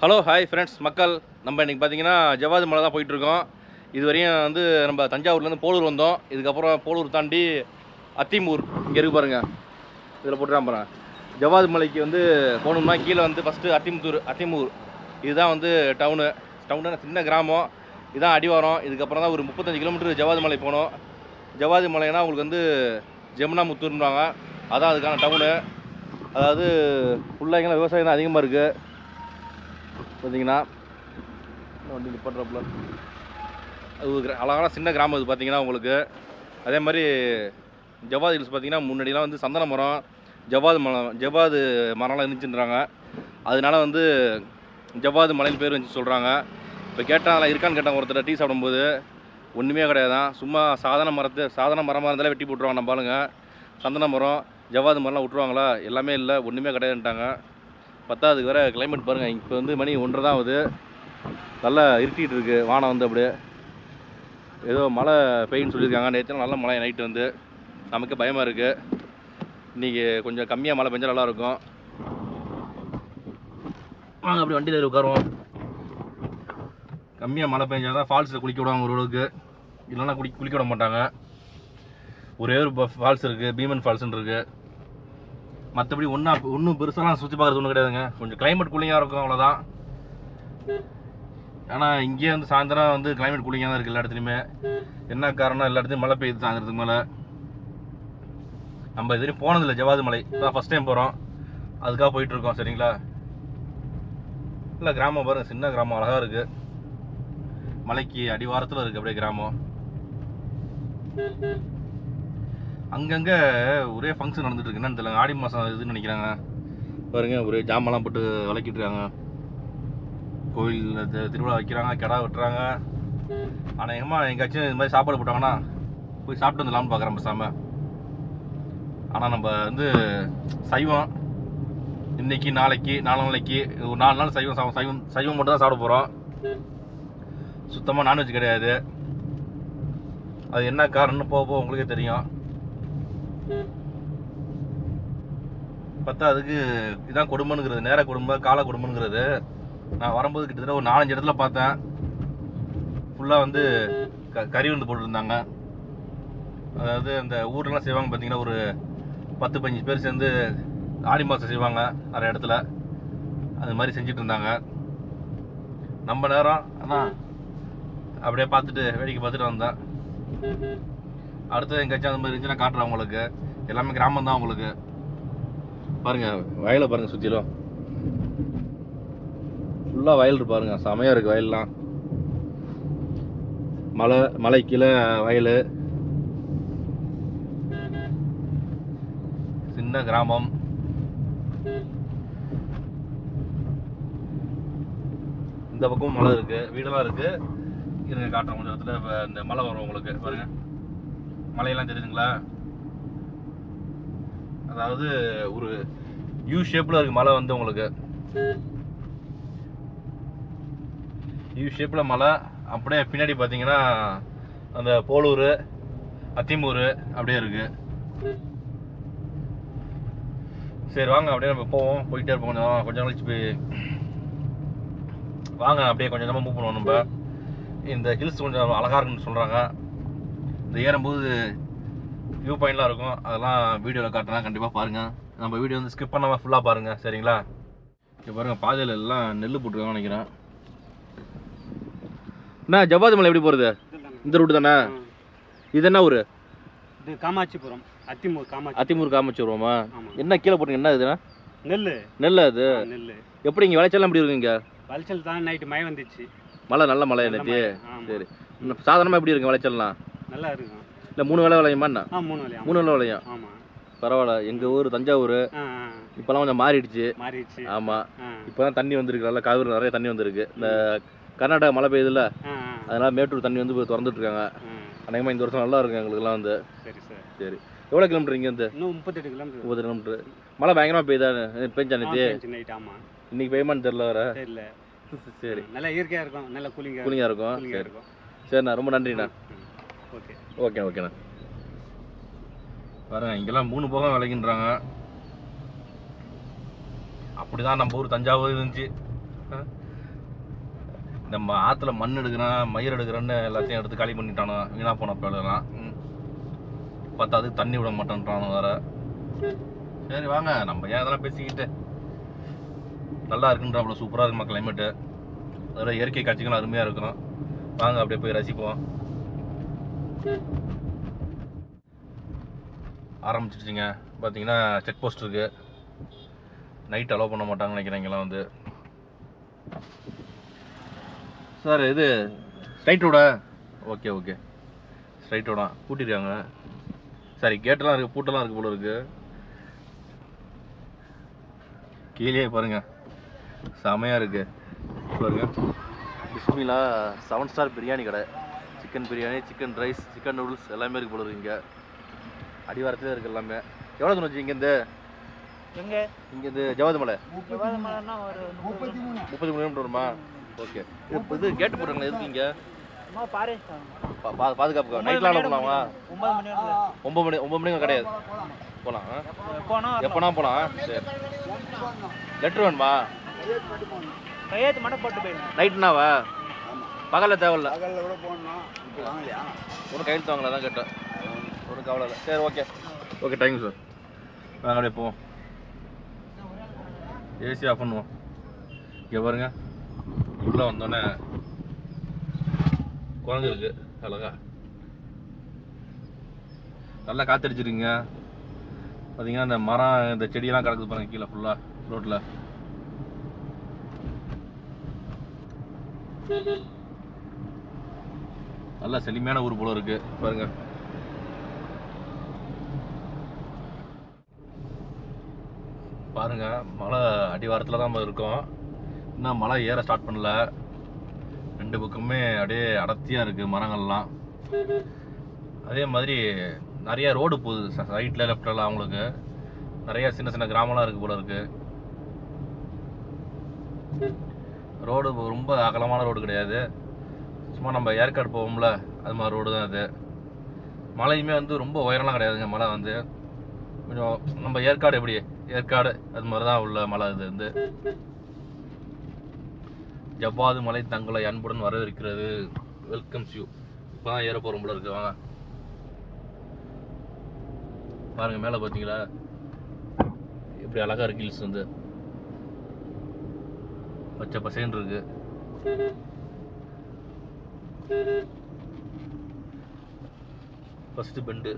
Hello hi friends மக்கள் நம்ம இன்றைக்கி பார்த்தீங்கன்னா ஜவாது மலை தான் போயிட்டுருக்கோம். இது வரையும் வந்து நம்ம தஞ்சாவூர்லேருந்து போலூர் வந்தோம். இதுக்கப்புறம் போலூர் தாண்டி அத்திமூர் இங்கே இருக்கு பாருங்கள் இதில் போட்டுறான் போகிறேன் ஜவாது மலைக்கு வந்து போகணும்னா கீழே வந்து ஃபஸ்ட்டு அத்திமுத்தூர் அத்திமூர். இதுதான் வந்து டவுனு டவுனு சின்ன கிராமம். இதுதான் அடிவாரம். இதுக்கப்புறம் தான் ஒரு முப்பத்தஞ்சு கிலோமீட்டர் ஜவாது மலை போகணும். ஜவாது மலைனா உங்களுக்கு வந்து ஜமுனா முத்தூர்ன்றாங்க அதான் அதுக்கான டவுனு அதாவது ஃபுல்லாக இங்கே விவசாயம் தான் அதிகமாக இருக்குது பார்த்தீங்கன்னா வண்டி நிப்பாட்டுறப்பல. அது ஒரு கிரா- அழகான சின்ன கிராமம் இது பார்த்தீங்கன்னா உங்களுக்கு. அதே மாதிரி ஜவாது ஹில்ஸ் பார்த்தீங்கன்னா முன்னாடிலாம் வந்து சந்தன மரம் ஜவாது மரம் ஜவாது மரம்லாம் இருந்துச்சுன்றாங்க. அதனால வந்து ஜவாது மலைன்னு பேர் வந்துச்சு சொல்கிறாங்க இப்போ கேட்டால் அதெல்லாம் இருக்கான்னு கேட்டாங்க ஒருத்தர் டீ சாப்பிடும்போது. ஒன்றுமே கிடையாதான் சும்மா சாதாரண மரத்து சாதாரண மரமாக இருந்தாலே வெட்டி போட்டுருவாங்க நம்ம ஆளுங்க. சந்தன மரம் ஜவாது மரம்லாம் விட்ருவாங்களா எல்லாமே இல்லை ஒன்றுமே கிடையாதுன்ட்டாங்க. பத்தாவதுக்கு வேறு கிளைமேட் பாருங்கள் இப்போ வந்து மணி ஒன்றரை தான் ஆகுது. நல்லா இருட்டிகிட்டு இருக்குது வானம் வந்து அப்படியே. ஏதோ மழை பெய்யுன்னு சொல்லியிருக்காங்க. நேற்று நல்ல மழை நைட்டு வந்து. நமக்கு பயமாக இருக்குது இன்றைக்கி கொஞ்சம் கம்மியாக மழை பெஞ்சால் நல்லாயிருக்கும் வாங்க அப்படி வண்டியில் உட்காருவோம். கம்மியாக மழை பெஞ்சால் தான் ஃபால்ஸில் குளிக்க விடுவாங்க ஓரளவுக்கு. இல்லைன்னா குளி குளிக்க விட மாட்டாங்க. ஒரே ஒரு ஃபால்ஸ் இருக்குது பீமன் ஃபால்ஸ்ன்னு இருக்குது மற்றபடி ஒன்றா ஒன்றும் பெருசாலாம் சுற்றி பார்க்குறது ஒன்றும் கிடையாதுங்க. கொஞ்சம் கிளைமேட் கூலிங்காக இருக்கும் அவ்வளோதான் ஆனால் இங்கேயே வந்து சாயந்தரம் வந்து கிளைமேட் கூலிங்காக தான் இருக்குது எல்லா இடத்துலையுமே என்ன காரணம்? எல்லா இடத்துலையும் மழை பெய்யுது சாயந்தரத்துக்கு மேலே. நம்ம இதுவரையும் போனதில்லை ஜவாது மலை. இப்போ ஃபஸ்ட் டைம் போகிறோம் அதுக்காக போயிட்டுருக்கோம் சரிங்களா? இல்லை கிராமம் பாருங்க சின்ன கிராமம் அழகாக இருக்குது மலைக்கு அடிவாரத்தில் இருக்குது அப்படியே கிராமம். அங்கங்கே ஒரே ஃபங்க்ஷன் நடந்துட்டு இருக்கு. என்னன்னு தெரியல. ஆடி மாதம் இதுன்னு நினைக்கிறாங்க. பாருங்க ஒரே ஜாமெல்லாம் போட்டு விளக்கிட்டு இருக்காங்க கோயில் திருவிழா வைக்கிறாங்க கிடா வெட்டுறாங்க. ஆனால் எங்கம்மா எங்கேயாச்சும் இது மாதிரி சாப்பாடு போட்டாங்கன்னா போய் சாப்பிட்டு வந்துடலாம்னு பார்க்குறேன் பேசாம. ஆனால் நம்ம வந்து சைவம். இன்னைக்கு நாளைக்கு நாலு நாளைக்கு ஒரு நாலு நாள் சைவம் சைவம் சைவம் மட்டும் தான் சாப்பிட போகிறோம் சுத்தமாக நான்வெஜ் கிடையாது. அது என்ன காரணம்னு போக போக உங்களுக்கே தெரியும். பார்த்தா அதுக்கு இதான் கொடுமைங்கிறது நேர குடும்பம் கால குடும்பங்கிறது நான் வரும்போது கிட்டத்தட்ட ஒரு நாலஞ்சு இடத்துல பார்த்தேன். ஃபுல்லாக வந்து க கறி வந்து போட்டுருந்தாங்க. அதாவது அந்த ஊர்லலாம் செய்வாங்க பார்த்தீங்கன்னா ஒரு பத்து பதினஞ்சு பேர் சேர்ந்து ஆடி மாதம் செய்வாங்க நிறைய இடத்துல. அது மாதிரி செஞ்சுட்டு இருந்தாங்க. நம்ம நேரம் அதான் அப்படியே பார்த்துட்டு வேடிக்கை பார்த்துட்டு வந்தேன். அடுத்தது எங்கேயாச்சும் அந்த மாதிரி இருந்துச்சுன்னா காட்டுறேன் உங்களுக்கு. எல்லாமே கிராமம் தான் உங்களுக்கு. பாருங்க வயலை பாருங்க சுற்றிலும் ஃபுல்லாக வயல் இருப்பாருங்க பாருங்க. செமையாக இருக்குது வயல்லாம். மலை மலை கீழே வயல். சின்ன கிராமம். இந்த பக்கமும் மலை இருக்குது வீடெல்லாம் இருக்குது இருங்க காட்டுறேன் கொஞ்சம் இடத்துல இந்த மலை வரும் உங்களுக்கு. பாருங்கள் மலையெல்லாம் தெரியுதுங்களா? அதாவது ஒரு யூ ஷேப்பில் இருக்கு மலை வந்து உங்களுக்கு. யூ ஷேப்பில் மலை அப்படியே பின்னாடி பார்த்தீங்கன்னா அந்த போலூர் அத்திமூர் அப்படியே இருக்கு. சரி வாங்க அப்படியே நம்ம போவோம். போயிட்டே இருப்போம். கொஞ்சம் கொஞ்சம் கழிச்சு போய் வாங்க அப்படியே கொஞ்சம் கொஞ்சமாக மூவ் பண்ணுவோம் நம்ம. இந்த ஹில்ஸ் கொஞ்சம் அழகாக இருக்குன்னு சொல்கிறாங்க இந்த ஏறும்போது வியூ பாயிண்ட்லாம் இருக்கும். அதெல்லாம் வீடியோவில் காட்டுறேன். கண்டிப்பாக பாருங்கள் நம்ம வீடியோ வந்து ஸ்கிப் பண்ணாமல் ஃபுல்லாக பாருங்கள் சரிங்களா? இங்கே பாருங்கள் பாதையில் எல்லாம் நெல் போட்டுருக்காங்கன்னு நினைக்கிறேன். அண்ணா ஜவாது மலை எப்படி போகிறது இந்த ரூட்டு தானே? இது என்ன ஊர்? இது காமாட்சிபுரம். அத்திமூர் காமாட்சி. அத்திமூர் ஆமா. என்ன கீழே போட்டுங்க என்ன இதுண்ணா நெல் நெல் அது நெல் எப்படி இங்கே விளைச்சல்லாம் எப்படி இருக்குங்க வளைச்சல் தான் நைட்டு மழை வந்துச்சு. மழை நல்ல மழை நேற்று. சரி. சாதாரணமாக எப்படி இருக்குங்க விளைச்சல்லாம்? நல்லா இருக்கும் இல்லை மூணு வேலை விளையுமா என்ன ஆ மூணு வேலையா மூணு வேலை விளையும். ஆமா. பரவாயில்ல எங்கள் ஊர் தஞ்சாவூர் இப்போலாம் கொஞ்சம் மாறிடுச்சு. மாறிடுச்சு. ஆமாம் இப்போ தான் தண்ணி வந்திருக்கு நல்லா காவிரி நிறைய தண்ணி வந்திருக்கு. இந்த கர்நாடகா மழை பெய்யுதுல்ல அதனால மேட்டூர் தண்ணி வந்து இப்போ திறந்துட்டு இருக்காங்க ஆ. அநேகமாக இந்த வருஷம் நல்லா இருக்கும் எங்களுக்குலாம் வந்து. சரி சார். சரி. எவ்வளோ கிலோமீட்டர் இங்கேருந்து இன்னும் முப்பத்தெட்டு கிலோமீட்டர். முப்பது கிலோமீட்டர். மழை பயங்கரமாக பெய்யுதா? பெஞ்சா நேற்று நைட் ஆமா. இன்னைக்கு பெய்யுமான்னு தெரியல வர தெரியல. சரி. நல்லா இயற்கையா இருக்கும். நல்லா கூலிங்கா கூலிங்காக இருக்கும். சரி. சரிண்ணா ரொம்ப நன்றிண்ணா. ஓகே ஓகேண்ணா பாருங்க இங்கெல்லாம் மூணு போகம் விளைக்கின்றாங்க அப்படிதான் நம்ம ஊர் தஞ்சாவூர் இருந்துச்சு. நம்ம ஆற்றுல மண் எடுக்கிறான் மயிர் எடுக்கிறேன்னு எல்லாத்தையும் எடுத்து காலி பண்ணிட்டானோ வீணாக போன பேலாம் பார்த்தா அதுக்கு தண்ணி விட மாட்டேன்றானோ வேற. சரி வாங்க நம்ம ஏன் அதெல்லாம் பேசிக்கிட்டு? நல்லா இருக்குன்றாப்புல சூப்பராக இருக்குமா கிளைமேட்டு அதில் இயற்கை காட்சிகளும் அருமையாக இருக்கும். வாங்க அப்படியே போய் ரசிப்போம். ஆரம்பிச்சிருச்சுங்க. பார்த்தீங்கன்னா செக் போஸ்ட் இருக்கு. நைட் அலோவ் பண்ண மாட்டாங்கன்னு நினைக்கிறேன் இங்கெல்லாம் வந்து. சார் இது ஸ்ட்ரைட் ரோடா ஓகே ஓகே ஸ்ட்ரைட் ரோடா பூட்டிருக்காங்க. சரி கேட்டெல்லாம் இருக்குது பூட்டெல்லாம் இருக்குது போல இருக்குது கீழே பாருங்க. செமையாக இருக்குது பாருங்க பிஸ்மிலா செவன் ஸ்டார் பிரியாணி கடை. Chicken biryani chicken rice chicken noodles எல்லாமே இருக்கு போல இங்கே. அடிவாரத்திலே இருக்கு எல்லாமே. எவ்வளோ தூரம் வச்சு இங்கேருந்து எங்க? இங்கேருந்து ஜவாது மலை. முப்பத்தி மூணு. கிலோமீட்டர் வருமா? ஓகே இது இது கேட்டு போட்டுருங்களா எதுக்கு இங்கே? பாதுகாப்பு நைட்லாம் பண்ணலாமா ஒன்பது மணி ஒம்பது மணிக்கு கிடையாது. போகலாம் எப்போனா போகலாம் சரி. லெட்ரு வேணுமா? கையெழுத்து மட்டும் போட்டு போயிடுங்க. நைட்டுனாவா பகலில் தேவையில்ல. பகலில் கூட போடணும் இப்போ வாங்கலையா? ஒன்றும் கையெழுத்து வாங்கல தான் கேட்டேன். ஒன்றும் கவலை இல்லை. சரி ஓகே. ஓகே தேங்க்யூ சார் வாங்க அப்படியே போவோம். ஏசி ஆஃப் பண்ணுவோம். இங்கே பாருங்க. உள்ளே வந்தோடனே குரங்கு இருக்கு அழகா. நல்லா காத்தடிச்சிருங்க பார்த்தீங்கன்னா இந்த மரம் இந்த செடியெல்லாம் கிடக்குது பாருங்க கீழே ஃபுல்லாக ரோட்டில் நல்ல செழுமையான ஊர் போல இருக்கு. பாருங்க. பாருங்க மலை அடிவாரத்தில் தான் இருக்கோம். இன்னும் மலை ஏற ஸ்டார்ட் பண்ணல. ரெண்டு பக்கமே அப்படியே அடர்த்தியாக இருக்குது மரங்கள்லாம். அதே மாதிரி நிறைய ரோடு போகுது ரைட்டில் லெஃப்ட்லாம் அவங்களுக்கு. நிறைய சின்ன சின்ன கிராமம்லாம் இருக்குது போல இருக்கு. ரோடு ரொம்ப அகலமான ரோடு கிடையாது. சும்மா நம்ம ஏற்காடு போவோம்ல அது மாதிரி ரோடு தான் அது. மலையுமே வந்து ரொம்ப உயரம்லாம் கிடையாதுங்க மலை வந்து. கொஞ்சம் நம்ம ஏற்காடு எப்படி? ஏற்காடு அது மாதிரி தான் உள்ள மலை இது வந்து. ஜவ்வாது மலை தங்களை அன்புடன் வரவேற்கிறது? வெல்கம்ஸ் யூ இப்போ தான் ஏற போகிறோம் போல இருக்கு வாங்க. மேலே பார்த்தீங்களா? எப்படி அழகா இருக்கு ஹில்ஸ் வந்து. பச்சை பசேன்னு இருக்குது ஃபஸ்ட்டு பெண்டு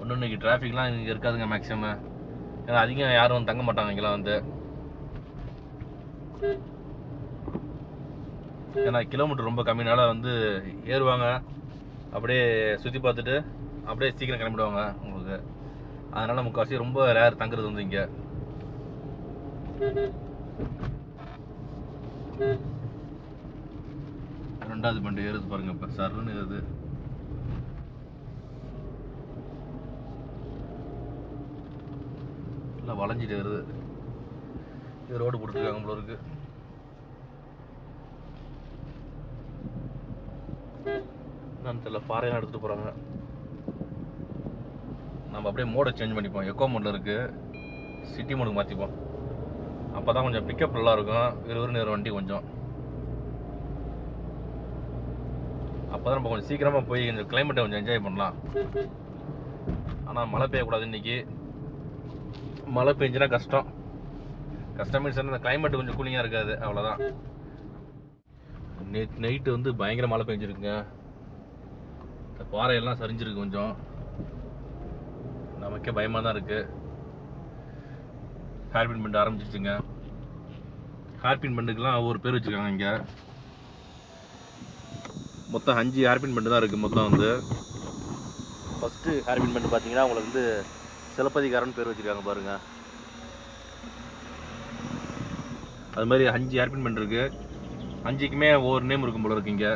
ஒன்று இன்னைக்கு டிராஃபிக்லாம் இங்கே இருக்காதுங்க மேக்ஸிமம் ஏன்னா அதிகம் யாரும் வந்து தங்க மாட்டாங்க இங்கெல்லாம் வந்து. ஏன்னா கிலோமீட்டர் ரொம்ப கம்மினால வந்து ஏறுவாங்க. அப்படியே சுற்றி பார்த்துட்டு அப்படியே சீக்கிரம் கிளம்பிடுவாங்க உங்களுக்கு. அதனால் முக்கால்வாசி ரொம்ப ரேர் தங்குறது வந்து இங்கே. ரெண்டாவது பண்டு ஏறுது பாருங்க இப்போ. சருன்னு ஏறுது. நல்லா வளைஞ்சிட்டு வருது இது ரோடு போட்டுருக்காங்க போல இருக்கு. என்னன்னு தெரியல பாறையெல்லாம் எடுத்துட்டு போகிறாங்க நம்ம அப்படியே மோடை சேஞ்ச் பண்ணிப்போம். எக்கோ மோடில் இருக்கு. சிட்டி மோடுக்கு மாற்றிப்போம் அப்போ தான் கொஞ்சம் பிக்கப் நல்லாயிருக்கும் இருக்கும். நேரம் வண்டி கொஞ்சம். அப்போ தான் நம்ம கொஞ்சம் சீக்கிரமாக போய் இந்த கிளைமேட்டை கொஞ்சம் என்ஜாய் பண்ணலாம். ஆனால் மழை பெய்யக்கூடாது இன்னைக்கு. மழை பெஞ்சுனா கஷ்டம். கஷ்டம் மீன்ஸ் அந்த கிளைமேட் கொஞ்சம் கூலிங்காக இருக்காது. அவ்வளோதான் நேற்று நைட்டு வந்து பயங்கர மழை பெஞ்சிருக்குங்க. இந்த பாறையெல்லாம் சரிஞ்சிருக்கு கொஞ்சம். நமக்கே பயமாக தான் இருக்குது ஹேர்பின் பண்ண ஆரம்பிச்சிருச்சுங்க. ஹேர்பின் பண்ணுக்கெலாம் ஒவ்வொரு பேர் வச்சுருக்காங்க இங்கே. மொத்தம் அஞ்சு ஹேர்பின் பெண்டு தான் இருக்குது மொத்தம் வந்து. ஃபஸ்ட்டு ஹேர்பின் பெண்டு பார்த்தீங்கன்னா உங்களுக்கு வந்து சிலப்பதிகாரன் பேர் வச்சுருக்காங்க பாருங்க. அது மாதிரி அஞ்சு ஹேர்பின் பெண்ட் இருக்கு. அஞ்சுக்குமே ஒவ்வொரு நேம் இருக்கும் போல இருக்கு இங்கே.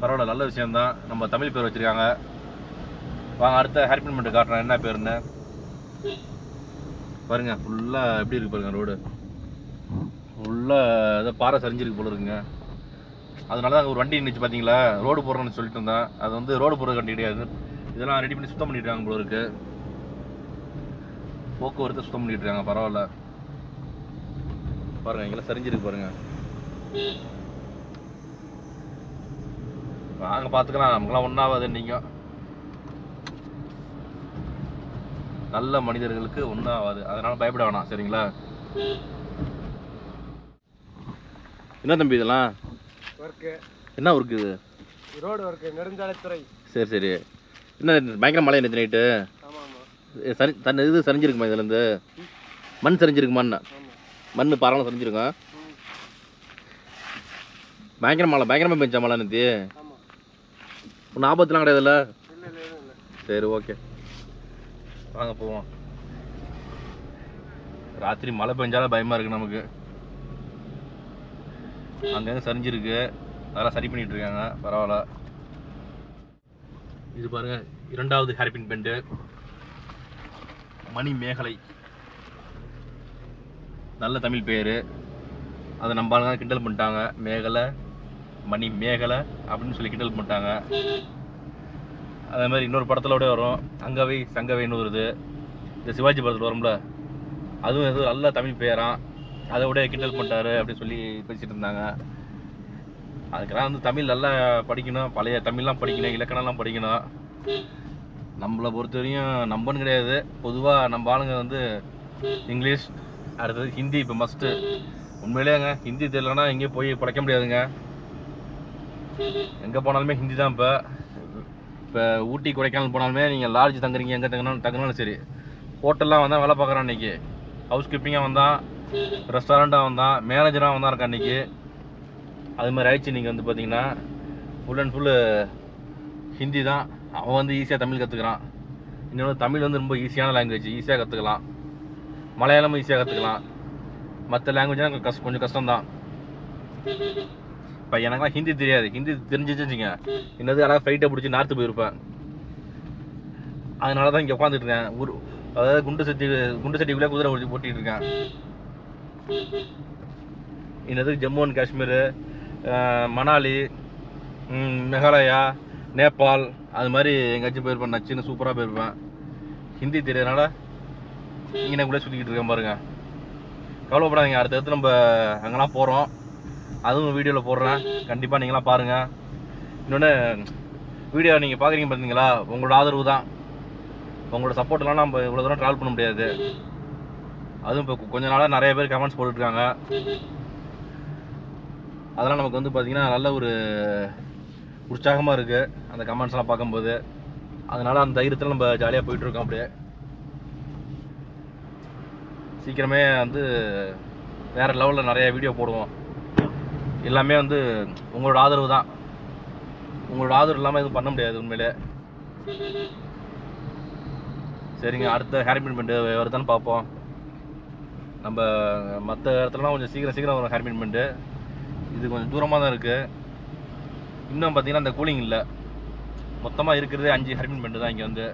பரவாயில்ல நல்ல விஷயம்தான். நம்ம தமிழ் பேர் வச்சுருக்காங்க. வாங்க அடுத்த ஹேர்பின் பெண்ட் காட்டுறேன். என்ன பேருன்னு? பாருங்க ஃபுல்லாக எப்படி இருக்கு பாருங்க ரோடு ஃபுல்லாக ஏதோ பாறை சரிஞ்சிருக்கு போல இருக்குங்க. அதனால தான் ஒரு வண்டி நின்றுச்சு பார்த்தீங்களா ரோடு போடுறோன்னு சொல்லிட்டு இருந்தேன். அது வந்து ரோடு போடுறது வண்டி கிடையாது. இதெல்லாம் ரெடி பண்ணி சுத்தம் பண்ணிட்டு இருக்காங்க போல இருக்கு. போக்குவரத்து சுத்தம் பண்ணிட்டு இருக்காங்க பரவாயில்ல. பாருங்க இங்கெல்லாம் சரிஞ்சிருக்கு பாருங்க. வாங்க பார்த்துக்கலாம் நமக்குலாம் ஒன்றாவது நீங்க நல்ல மனிதர்களுக்கு ஒன்றும் ஆகாது. அதனால பயப்பட வேணாம் சரிங்களா? என்ன தம்பி இதெல்லாம்? ஒர்க்கு என்ன ஒர்க்கு இது? ரோடு ஒர்க்கு நெடுஞ்சாலைத்துறை. சரி சரி. என்ன பயங்கர மழை நேற்று நைட்டு சரி தன் இது சரிஞ்சிருக்குமா இதுலேருந்து? மண் சரிஞ்சிருக்குமான்னு. மண் பாறைலாம் சரிஞ்சிருக்கும் பயங்கர மழை பயங்கரமாக பெஞ்சா மழை நேற்று ஒன்றும் ஆபத்துலாம் கிடையாதுல்ல? சரி ஓகே வாங்க போவோம். ராத்திரி மழை பெஞ்சாலும் பயமாக இருக்குது நமக்கு. அங்கங்கே சரிஞ்சிருக்கு. அதெல்லாம் சரி பண்ணிட்டு இருக்காங்க பரவாயில்ல. இது பாருங்க இரண்டாவது ஹேர்பின் பெண்டு. மணி மேகலை. நல்ல தமிழ் பேர். அதை நம்ம ஆளுங்க கிண்டல் பண்ணிட்டாங்க. மேகலை மணி மேகலை அப்படின்னு சொல்லி கிண்டல் பண்ணிட்டாங்க. அதே மாதிரி இன்னொரு படத்தில் கூட வரும். அங்கவை சங்கவைன்னு வருது. இந்த சிவாஜி படத்தில் வரும்ல. அதுவும் எதுவும் நல்ல தமிழ் பேரான் அதை விட கிண்டல் பண்ணிட்டாரு அப்படின்னு சொல்லி பேசிட்டு இருந்தாங்க. அதுக்கெல்லாம் வந்து தமிழ் நல்லா படிக்கணும். பழைய தமிழ்லாம் படிக்கணும் இலக்கணம்லாம் படிக்கணும். நம்மளை பொறுத்த வரையும் நம்பன்னு கிடையாது. பொதுவாக நம்ம ஆளுங்க வந்து இங்கிலீஷ் அடுத்தது ஹிந்தி இப்போ மஸ்ட்டு உண்மையிலேங்க ஹிந்தி தெரியலன்னா எங்கேயும் போய் பழைக்க முடியாதுங்க. எங்கே போனாலுமே ஹிந்தி தான் இப்போ. இப்போ ஊட்டி கொடைக்கானல் போனாலுமே நீங்கள் லாட்ஜ் தங்குறீங்க எங்கே தங்கினாலும் தங்கினாலும் சரி. ஹோட்டல்லாம் வந்தால் வேலை பார்க்குறான் அன்றைக்கி ஹவுஸ் கீப்பிங்காக வந்தால் வந்தான் ரெஸ்டாரண்ட்டாக வந்தான் மேனேஜராக வந்தான் இருக்கான் அன்னைக்கு அது மாதிரி ஆயிடுச்சு நீங்கள் வந்து பார்த்தீங்கன்னா ஃபுல் அண்ட் ஃபுல்லு ஹிந்தி தான். அவன் வந்து ஈஸியாக தமிழ் கற்றுக்குறான் இன்னொன்று தமிழ் வந்து ரொம்ப ஈஸியான லாங்குவேஜ் ஈஸியாக கற்றுக்கலாம் மலையாளமும் ஈஸியாக கற்றுக்கலாம் மற்ற லாங்குவேஜ்லாம் கஷ்ட கொஞ்சம் கஷ்டம்தான். இப்போ எனக்குலாம் ஹிந்தி தெரியாது. ஹிந்தி தெரிஞ்சிச்சு என்னது அழகாக ஃப்ளைட்டை பிடிச்சி நார்த்து போயிருப்பேன். அதனால தான் இங்கே உட்காந்துட்டு இருக்கேன். ஊர் அதாவது குண்டு சட்டி குண்டு சட்டிக்குள்ளே குதிரை ஓட்டிகிட்டு இருக்கேன். என்னது? ஜம்மு அண்ட் காஷ்மீர் மணாலி மேகாலயா நேபாள் அது மாதிரி எங்கேயாச்சும் போயிருப்பேன் நச்சுன்னு சூப்பராக போயிருப்பேன் ஹிந்தி தெரியறதுனால இங்கே கூட சுற்றிக்கிட்டு இருக்கேன் பாருங்க. கவலைப்படாதீங்க. அடுத்தடுத்து நம்ம அங்கெல்லாம் போகிறோம் அதுவும் வீடியோவில் போடுறேன். கண்டிப்பாக நீங்களாம் பாருங்கள் இன்னொன்று வீடியோ நீங்கள் பார்க்குறீங்க பார்த்தீங்களா உங்களோட ஆதரவு தான். உங்களோட சப்போர்ட்லாம் நம்ம இவ்வளோ தூரம் ட்ராவல் பண்ண முடியாது. அதுவும் இப்போ கொஞ்ச நாளாக நிறைய பேர் கமெண்ட்ஸ் போட்டுட்ருக்காங்க. அதெல்லாம் நமக்கு வந்து பார்த்திங்கன்னா நல்ல ஒரு உற்சாகமாக இருக்குது அந்த கமெண்ட்ஸ்லாம் பார்க்கும்போது. அதனால் அந்த தைரியத்தில் நம்ம ஜாலியாக போயிட்டுருக்கோம் அப்படியே. சீக்கிரமே வந்து வேறு லெவலில் நிறைய வீடியோ போடுவோம். எல்லாமே வந்து உங்களோட ஆதரவு தான். உங்களோட ஆதரவு இல்லாமல் எதுவும் பண்ண முடியாது உண்மையிலே. சரிங்க அடுத்த ஹேர்பின் பெண்டு வருதான்னு பார்ப்போம். நம்ம மற்ற இடத்துலலாம் கொஞ்சம் சீக்கிரம் சீக்கிரம் வரும் ஹேர்பின் பெண்டு இது கொஞ்சம் தூரமாக தான் இருக்குது இன்னும் பார்த்தீங்கன்னா அந்த கூலிங் இல்லை. மொத்தமாக இருக்கிறதே அஞ்சு ஹேர்பின் பெண்டு தான் இங்கே வந்து.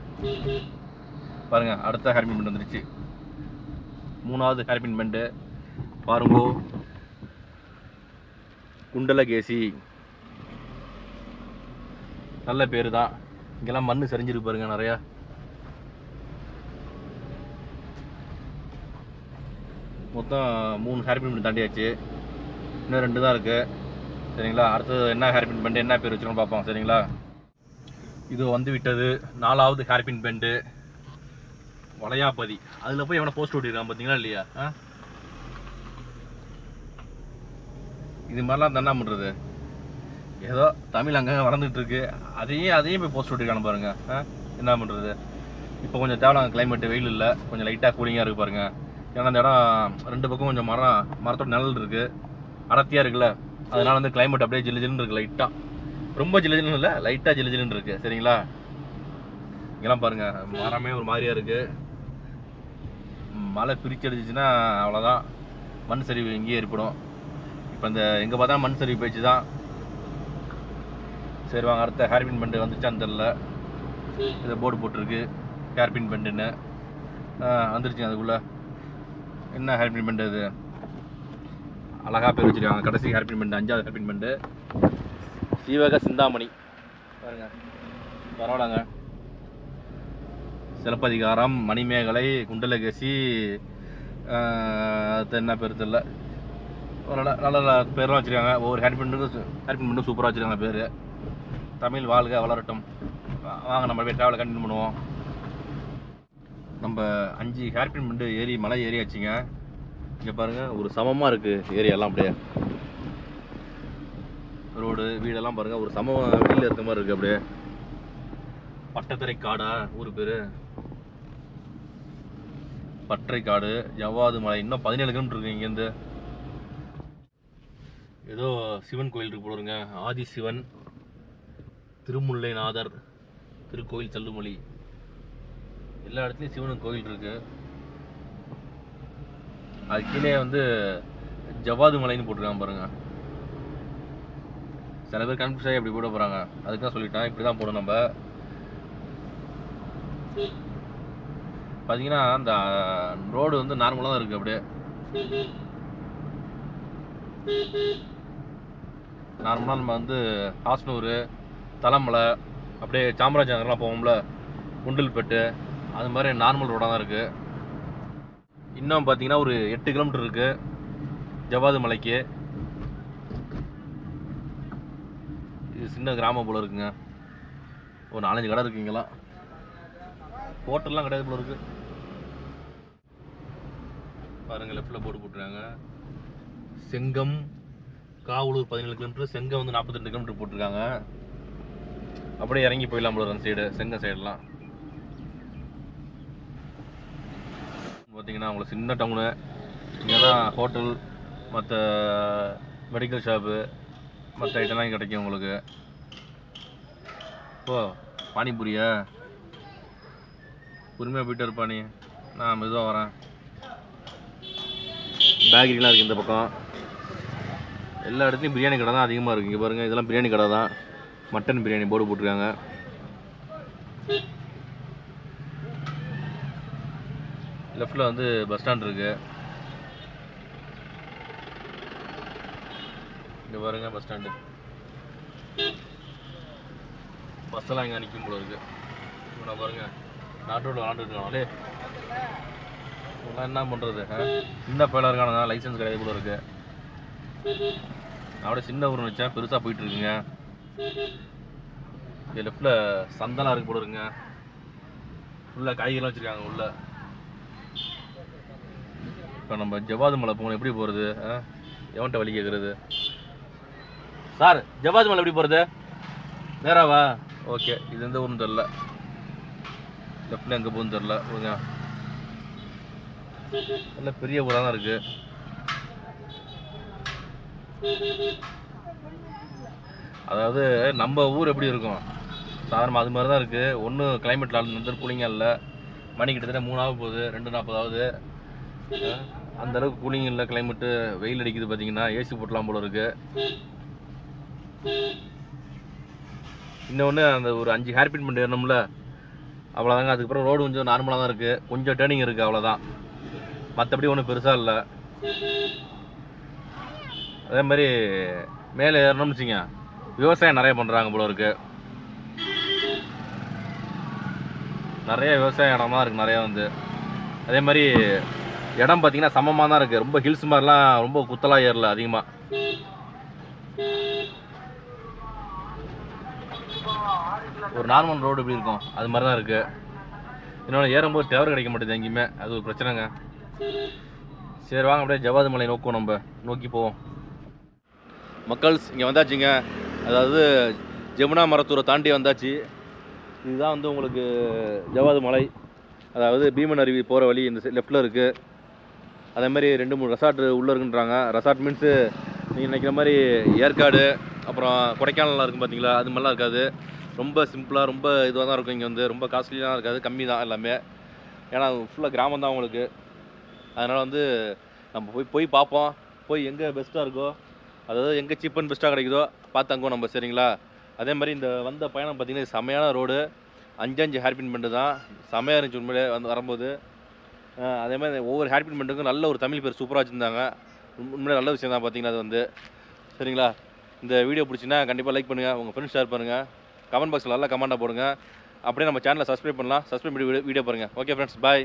பாருங்கள் அடுத்த ஹேர்பின் பெண்டு வந்துருச்சு. மூணாவது ஹேர்பின் பெண்டு பாருங்கோ. குண்டலகேசி நல்ல பேர் தான். இங்கெல்லாம் மண் செறிஞ்சிருக்கு பாருங்க நிறையா. மொத்தம் மூணு ஹேர்பின் பண்ணி தாண்டியாச்சு. இன்னும் ரெண்டு தான் இருக்குது சரிங்களா? அடுத்தது என்ன ஹேர்பின் பெண்டு என்ன பேர் வச்சுக்கணும் பார்ப்போம். சரிங்களா? இது வந்து விட்டது. நாலாவது ஹேர்பின் பெண்டு வளையாபதி. அதில் போய் எவனை போஸ்ட் ஓட்டிருக்கான் பார்த்தீங்களா இல்லையா? ஆ? இது மாதிரிலாம் என்ன பண்ணுறது ஏதோ தமிழ் அங்கங்கே வளர்ந்துட்டு இருக்கு அதையும் அதையும் போய் போஸ்ட் ஓட்டிருக்கானு பாருங்க. ஆ? என்ன பண்ணுறது இப்போ கொஞ்சம் தேவை கிளைமேட் வெயில் இல்லை. கொஞ்சம் லைட்டாக கூலிங்காக இருக்குது பாருங்கள் ஏன்னா அந்த இடம் ரெண்டு பக்கம் கொஞ்சம் மரம் மரத்தோட நிழல் இருக்குது அடர்த்தியாக இருக்குல்ல? அதனால வந்து கிளைமேட் அப்படியே ஜில்லு ஜில்லுன்னு இருக்குது லைட்டாக ரொம்ப ஜில்லு ஜில்லுன்னு இல்லை லைட்டாக ஜில்லு ஜில்லுன்னு இருக்குது சரிங்களா? இங்கெல்லாம் பாருங்கள் மரமே ஒரு மாதிரியாக இருக்குது மழை பிரிச்சு அடிச்சிச்சுன்னா அவ்வளோதான் மண் சரிவு இங்கேயே ஏற்படும் இப்போ இந்த எங்கே பார்த்தா மண் சரிவு போயிடுச்சு தான் சரி வாங்க அடுத்த ஹேர்பின் பெண்டு வந்துச்சான்னு தெரில இதை போர்டு போட்டிருக்கு ஹேர்பின் பெண்டுன்னு வந்துருச்சுங்க அதுக்குள்ளே. என்ன ஹேர்பின் பெண்டு இது? அழகாக பேர் வச்சிருக்காங்க. கடைசி ஹேர்பின் பெண்டு அஞ்சாவது ஹேர்பின் பண்ணிட்டு சீவக சிந்தாமணி. பாருங்க. பரவாயில்லங்க. சிலப்பதிகாரம் மணிமேகலை குண்டலகசி அது என்ன பேர் தெரியல. ஒரு நல்ல நல்ல நல்ல பேர்லாம் வச்சுருக்காங்க. ஒவ்வொரு ஹேர் பின்னுக்கும் ஹேர் பின் சூப்பராக வச்சுருக்காங்க பேர். தமிழ் வாழ்க வளரட்டும். வாங்க நம்ம போய் ட்ராவலை கண்டினியூ பண்ணுவோம். நம்ம அஞ்சு ஹேர் பின் பண்ணிட்டு ஏறி மலை ஏறியாச்சுங்க. இங்கே பாருங்கள் ஒரு சமமாக இருக்குது ஏரியாலாம் அப்படியே. ரோடு வீடெல்லாம் பாருங்கள் ஒரு சம வெளியில் இருக்க மாதிரி இருக்குது அப்படியே. பட்டத்தரை காடா ஊர் பேர். பற்றை காடு ஜவ்வாது மலை இன்னும் பதினேழு கிலோமீட்டர் இருக்குது இங்கேருந்து. ஏதோ சிவன் கோயில் இருக்கு போலுங்க ஆதி சிவன் திருமுல்லைநாதர் திருக்கோயில் செல்லுமொழி. எல்லா இடத்துலையும் சிவன் கோயில் இருக்கு. அது கீழே வந்து ஜவ்வாது மலைன்னு போட்டிருக்காங்க பாருங்க. சில பேர் கன்ஃபியூஸ் ஆகி அப்படி போட போகிறாங்க அதுக்கு தான் சொல்லிட்டேன். இப்படி தான் போடணும் நம்ம. பார்த்தீங்கன்னா அந்த ரோடு வந்து நார்மலாக தான் இருக்குது அப்படியே. நார்மலாக நம்ம வந்து ஹாஸ்னூர் தலைமலை அப்படியே சாமராஜ் நகர்லாம் போவோம்ல. குண்டில்பேட்டு. அது மாதிரி நார்மல் ரோடாக தான் இருக்குது இன்னும் பார்த்தீங்கன்னா ஒரு எட்டு கிலோமீட்டர் இருக்குது ஜவாது மலைக்கு. இது சின்ன கிராமம் போல் இருக்குங்க. ஒரு நாலஞ்சு கடை இருக்கு ஹோட்டல்லாம் கிடையாது போல் இருக்குது பாருங்கள் லெஃப்டில் போட்டு போட்டுருக்காங்க. செங்கம் காவலூர் பதினேழு கிலோமீட்டர் செங்கம் வந்து நாற்பத்தி ரெண்டு கிலோமீட்டர் போட்டிருக்காங்க. அப்படியே இறங்கி போயிடலாம் போல அந்த சைடு செங்கம் சைடெலாம் பார்த்தீங்கன்னா உங்களுக்கு சின்ன டவுனு இங்கே தான் ஹோட்டல் மற்ற மெடிக்கல் ஷாப்பு மற்ற ஐட்டம்லாம் கிடைக்கும் உங்களுக்கு. ஓ பானிபூரியா? பொறுமையாக போயிட்டு இருப்பா நீ. நான் மெதுவாக வரேன். பேக்கரிலாம் இருக்குது இந்த பக்கம். எல்லா இடத்துலையும் பிரியாணி கடை தான் அதிகமாக இருக்குது இங்கே பாருங்கள் இதெல்லாம் பிரியாணி கடை தான். மட்டன் பிரியாணி போர்டு போட்டிருக்காங்க. லெஃப்டில் வந்து பஸ் ஸ்டாண்ட் இருக்குது இங்கே பாருங்க பஸ் ஸ்டாண்டு. பஸ்ஸெல்லாம் இங்கே நிற்கும் போல இருக்கு. இப்போ நான் பாருங்க நாட்டோட விளாண்டுட்டு இருக்காங்களே என்ன பண்ணுறது சின்ன பயிலாக இருக்கானுங்க லைசன்ஸ் கிடையாது போல இருக்கு. அப்படியே சின்ன ஊர் வச்சேன் பெருசாக போயிட்டு இருக்குங்க. இங்கே லெஃப்டில் சந்தனம் இருக்கு போல இருக்குங்க. ஃபுல்லாக காய்கறிலாம் வச்சுருக்காங்க உள்ளே. இப்போ நம்ம ஜவாது மலை போகணும் எப்படி போகிறது எவன்கிட்ட வழி கேட்குறது சார் ஜவாது மலை எப்படி போகிறது நேராவா ஓகே இது எந்த ஊர்னு தெரில லெஃப்டில் எங்கே போகணும்னு தெரில விடுங்க நல்ல பெரிய ஊராக தான் இருக்குது அதாவது நம்ம ஊர் எப்படி இருக்கும்? சாதாரணமாக அது மாதிரி தான் இருக்குது ஒன்றும் கிளைமேட் வந்து கூலிங்காக இல்லை. மணி கிட்டத்தட்ட மூணாவது போகுது ரெண்டு நாற்பதாவது. அந்தளவுக்கு அந்த அளவுக்கு கூலிங் இல்லை கிளைமேட்டு வெயில் அடிக்குது பார்த்தீங்கன்னா ஏசி போட்டலாம் போல இருக்கு. இன்னொன்று அந்த ஒரு அஞ்சு ஹேர்பின் பண்ணி ஏறணும்ல அவ்வளோதாங்க அதுக்கப்புறம் ரோடு கொஞ்சம் நார்மலாக தான் இருக்குது கொஞ்சம் டேர்னிங் இருக்குது அவ்வளோதான் மற்றபடி ஒன்றும் பெருசாக இல்லை. அதே மாதிரி மேலே ஏறணும்னு வச்சுங்க விவசாயம் நிறைய பண்ணுறாங்க போல இருக்கு. நிறைய விவசாய இடமா இருக்குது நிறையா வந்து. அதே மாதிரி இடம் பார்த்தீங்கன்னா சமமாக தான் இருக்குது ரொம்ப ஹில்ஸ் மாதிரிலாம் ரொம்ப குத்தலாக ஏறல அதிகமாக ஒரு நார்மல் ரோடு எப்படி இருக்கும். அது மாதிரி தான் இருக்குது இன்னொன்று ஏறும்போது டவர் கிடைக்க மாட்டேங்குது எங்கேயுமே. அது ஒரு பிரச்சனைங்க. சரி வாங்க அப்படியே ஜவாது மலை நோக்குவோம் நம்ம. நோக்கி போவோம். மக்கள்ஸ் இங்கே வந்தாச்சுங்க. அதாவது ஜமுனா மரத்தூரை தாண்டி வந்தாச்சு. இதுதான் வந்து உங்களுக்கு ஜவாது மலை. அதாவது பீமன் அருவி போகிற வழி இந்த லெஃப்டில் இருக்குது அதே மாதிரி ரெண்டு மூணு ரெசார்ட் உள்ளே இருக்குன்றாங்க. ரெசார்ட் மீன்ஸு நீங்கள் நினைக்கிற மாதிரி ஏற்காடு அப்புறம் கொடைக்கானல்லாம் இருக்கும் பார்த்தீங்களா அது மாதிரிலாம் இருக்காது. ரொம்ப சிம்பிளாக ரொம்ப இதுவாக தான் இருக்கும் இங்கே வந்து. ரொம்ப காஸ்ட்லியெலாம் இருக்காது. கம்மி தான் எல்லாமே. ஏன்னா ஃபுல்லாக கிராமம் தான் உங்களுக்கு. அதனால் வந்து நம்ம போய் போய் பார்ப்போம். போய் எங்கே பெஸ்ட்டாக இருக்கோ அதாவது எங்கே சீப் அண்ட் பெஸ்ட்டாக கிடைக்குதோ பார்த்து தங்குவோம் நம்ம சரிங்களா? அதே மாதிரி இந்த வந்த பயணம் பார்த்திங்கன்னா செமையான ரோடு அஞ்சு அஞ்சு ஹேர்பின் பண்ணிட்டு தான். செமையாக இருந்துச்சு உண்மையிலே வந்து வரும்போது. அதே மாதிரி ஒவ்வொரு ஹேட்பின் பண்ணிட்டுக்கும் நல்ல ஒரு தமிழ் பேர் சூப்பராக வச்சுருந்தாங்க. உண்மையாக நல்ல விஷயம் தான் பார்த்தீங்கன்னா அது வந்து. சரிங்களா? இந்த வீடியோ பிடிச்சின்னா கண்டிப்பாக லைக் பண்ணுங்கள் உங்கள் ஃப்ரெண்ட்ஸ் ஷேர் பண்ணுங்கள் கமெண்ட் பாக்ஸில் நல்லா கமெண்ட்டாக போடுங்க. அப்படியே நம்ம சேனலை சப்ஸ்கிரைப் பண்ணலாம். சப்ஸ்கிரைப் பண்ணி வீடியோ பாருங்கள் ஓகே ஃப்ரெண்ட்ஸ் பாய்